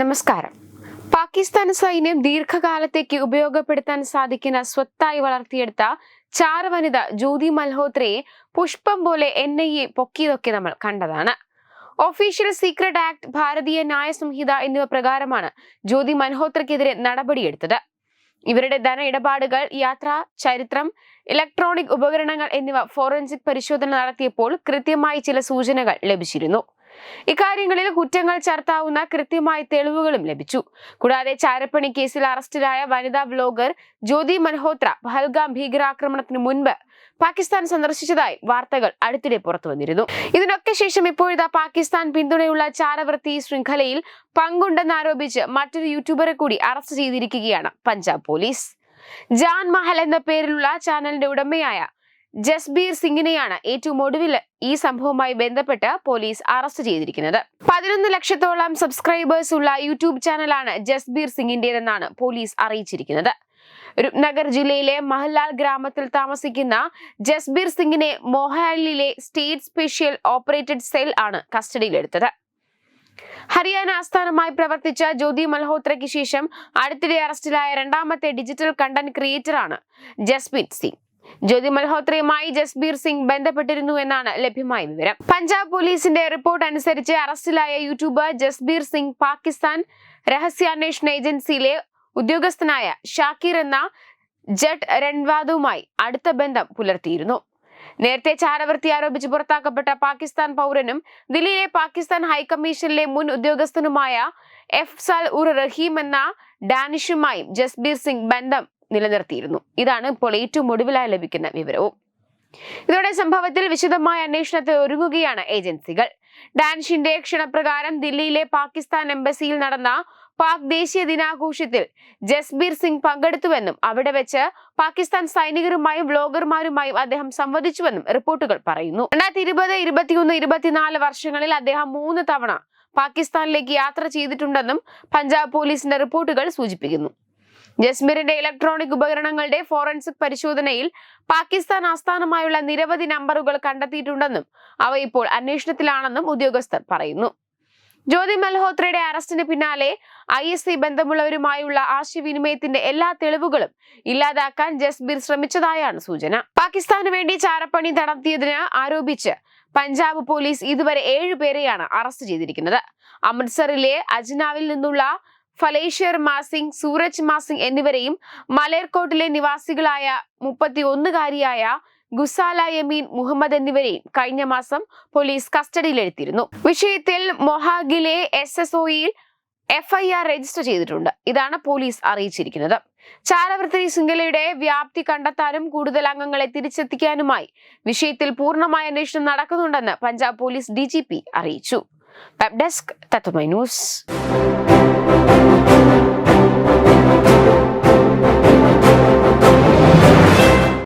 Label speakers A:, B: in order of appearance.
A: നമസ്കാരം. പാകിസ്ഥാൻ സൈന്യം ദീർഘകാലത്തേക്ക് ഉപയോഗപ്പെടുത്താൻ സാധിക്കുന്ന സ്വത്തായി വളർത്തിയെടുത്ത ചാറ് വനിത ജ്യോതി മൽഹോത്രയെ പുഷ്പം പോലെ എൻ ഐ എ പൊക്കിയതൊക്കെ നമ്മൾ കണ്ടതാണ്. ഒഫീഷ്യൽ സീക്രട്ട് ആക്ട് ഭാരതീയ ന്യായ സംഹിത എന്നിവ പ്രകാരമാണ് ജ്യോതി മൽഹോത്രയ്ക്കെതിരെ നടപടിയെടുത്തത്. ഇവരുടെ ധന ഇടപാടുകൾ യാത്ര ചരിത്രം ഇലക്ട്രോണിക് ഉപകരണങ്ങൾ എന്നിവ ഫോറൻസിക് പരിശോധന നടത്തിയപ്പോൾ കൃത്യമായി ചില സൂചനകൾ ലഭിച്ചിരുന്നു. ഇക്കാര്യങ്ങളിൽ കുറ്റങ്ങൾ ചർത്താവുന്ന കൃത്യമായ തെളിവുകളും ലഭിച്ചു. കൂടാതെ ചാരപ്പണി കേസിൽ അറസ്റ്റിലായ വനിതാ വ്ലോഗർ ജ്യോതി മൽഹോത്ര പഹൽഗാം ഭീകരാക്രമണത്തിന് മുൻപ് പാകിസ്ഥാൻ സന്ദർശിച്ചതായി വാർത്തകൾ അടുത്തിടെ പുറത്തു വന്നിരുന്നു. ഇതിനൊക്കെ ശേഷം ഇപ്പോഴത്തെ പാകിസ്ഥാൻ പിന്തുണയുള്ള ചാരവൃത്തി ശൃംഖലയിൽ പങ്കുണ്ടെന്നാരോപിച്ച് മറ്റൊരു യൂട്യൂബറെ കൂടി അറസ്റ്റ് ചെയ്തിരിക്കുകയാണ് പഞ്ചാബ് പോലീസ്. ജാൻ മഹൽ എന്ന പേരിലുള്ള ചാനലിന്റെ ഉടമയായ ജസ്ബീർ സിംഗിനെയാണ് ഏറ്റവും ഒടുവിൽ ഈ സംഭവവുമായി ബന്ധപ്പെട്ട് പോലീസ് അറസ്റ്റ് ചെയ്തിരിക്കുന്നത്. പതിനൊന്ന് ലക്ഷത്തോളം സബ്സ്ക്രൈബേഴ്സ് ഉള്ള യൂട്യൂബ് ചാനലാണ് ജസ്ബീർ സിംഗിന്റേതെന്നാണ് പോലീസ് അറിയിച്ചിരിക്കുന്നത്. രൂപ്നഗർ ജില്ലയിലെ മഹ്ലാൽ ഗ്രാമത്തിൽ താമസിക്കുന്ന ജസ്ബീർ സിംഗിനെ മോഹാലിലെ സ്റ്റേറ്റ് സ്പെഷ്യൽ ഓപ്പറേറ്റഡ് സെൽ ആണ് കസ്റ്റഡിയിലെടുത്തത്. ഹരിയാന ആസ്ഥാനമായി പ്രവർത്തിച്ച ജ്യോതി മൽഹോത്രയ്ക്ക് ശേഷം അടുത്തിടെ അറസ്റ്റിലായ രണ്ടാമത്തെ ഡിജിറ്റൽ കണ്ടന്റ് ക്രിയേറ്ററാണ് ജസ്പ്രീത് സിംഗ്. ജ്യോതി മൽഹോത്രയുമായി ജസ്ബീർ സിംഗ് ബന്ധപ്പെട്ടിരുന്നു എന്നാണ് ലഭ്യമായ വിവരം. പഞ്ചാബ് പോലീസിന്റെ റിപ്പോർട്ട് അനുസരിച്ച് അറസ്റ്റിലായ യൂട്യൂബർ ജസ്ബീർ സിംഗ് പാകിസ്ഥാൻ രഹസ്യാന്വേഷണ ഏജൻസിയിലെ ഉദ്യോഗസ്ഥനായ ഷാക്കീർ എന്ന ജട്ട് രൺവാദുമായി അടുത്ത ബന്ധം പുലർത്തിയിരുന്നു. നേരത്തെ ചാരവൃത്തി ആരോപിച്ച് പുറത്താക്കപ്പെട്ട പാകിസ്ഥാൻ പൗരനും ദില്ലിയിലെ പാകിസ്ഥാൻ ഹൈക്കമ്മീഷനിലെ മുൻ ഉദ്യോഗസ്ഥനുമായ എഫ്സൽ ഉർ റഹീം എന്ന ഡാനിഷുമായും ജസ്ബീർ സിംഗ് ബന്ധം നിലനിർത്തിയിരുന്നു. ഇതാണ് ഇപ്പോൾ ഏറ്റവും ഒടുവിലായി ലഭിക്കുന്ന വിവരവും. ഇതോടെ സംഭവത്തിൽ വിശദമായ അന്വേഷണത്തിൽ ഒരുങ്ങുകയാണ് ഏജൻസികൾ. ഡാൻഷിന്റെ ക്ഷണപ്രകാരം ദില്ലിയിലെ പാകിസ്ഥാൻ എംബസിയിൽ നടന്ന പാക് ദേശീയ ദിനാഘോഷത്തിൽ ജസ്ബീർ സിംഗ് പങ്കെടുത്തുവെന്നും അവിടെ വെച്ച് പാകിസ്ഥാൻ സൈനികരുമായും വ്ലോഗർമാരുമായും അദ്ദേഹം സംവദിച്ചുവെന്നും റിപ്പോർട്ടുകൾ പറയുന്നു. രണ്ടായിരത്തി ഇരുപത് ഇരുപത്തിയൊന്ന് ഇരുപത്തിനാല് വർഷങ്ങളിൽ അദ്ദേഹം മൂന്ന് തവണ പാകിസ്ഥാനിലേക്ക് യാത്ര ചെയ്തിട്ടുണ്ടെന്നും പഞ്ചാബ് പോലീസിന്റെ റിപ്പോർട്ടുകൾ സൂചിപ്പിക്കുന്നു. ജസ്മീറിന്റെ ഇലക്ട്രോണിക് ഉപകരണങ്ങളുടെ ഫോറൻസിക് പരിശോധനയിൽ പാകിസ്ഥാൻ ആസ്ഥാനമായുള്ള നിരവധി നമ്പറുകൾ കണ്ടെത്തിയിട്ടുണ്ടെന്നും അവ ഇപ്പോൾ അന്വേഷണത്തിലാണെന്നും ഉദ്യോഗസ്ഥർ പറയുന്നു. ജ്യോതി മൽഹോത്രയുടെ അറസ്റ്റിന് പിന്നാലെ ഐ എസ് സി ബന്ധമുള്ളവരുമായുള്ള ആശയവിനിമയത്തിന്റെ എല്ലാ തെളിവുകളും ഇല്ലാതാക്കാൻ ജസ്ബീർ ശ്രമിച്ചതായാണ് സൂചന. പാകിസ്ഥാന് വേണ്ടി ചാരപ്പണി നടത്തിയതിന് ആരോപിച്ച് പഞ്ചാബ് പോലീസ് ഇതുവരെ ഏഴുപേരെയാണ് അറസ്റ്റ് ചെയ്തിരിക്കുന്നത്. അമൃത്സറിലെ അജ്നാവിൽ നിന്നുള്ള ഫലേശ്വർ മാസിംഗ് സൂരജ് മാസിംഗ് എന്നിവരെയും മലേർക്കോട്ടിലെ നിവാസികളായ മുപ്പത്തി ഒന്നുകാരിയായ ഗുസാല യമീൻ മുഹമ്മദ് എന്നിവരെയും കഴിഞ്ഞ മാസം പോലീസ് കസ്റ്റഡിയിലെടുത്തിരുന്നു. വിഷയത്തിൽ മൊഹാഗിലെ എസ് എസ് ഒയിൽ എഫ്ഐആർ രജിസ്റ്റർ ചെയ്തിട്ടുണ്ട്. ഇതാണ് പോലീസ് അറിയിച്ചിരിക്കുന്നത്. ചാരവൃത്തി ശൃംഖലയുടെ വ്യാപ്തി കണ്ടെത്താനും കൂടുതൽ അംഗങ്ങളെ തിരിച്ചെത്തിക്കാനുമായി വിഷയത്തിൽ പൂർണമായ അന്വേഷണം നടക്കുന്നുണ്ടെന്ന് പഞ്ചാബ് പോലീസ് ഡി അറിയിച്ചു. Web desk Tatwamayi news.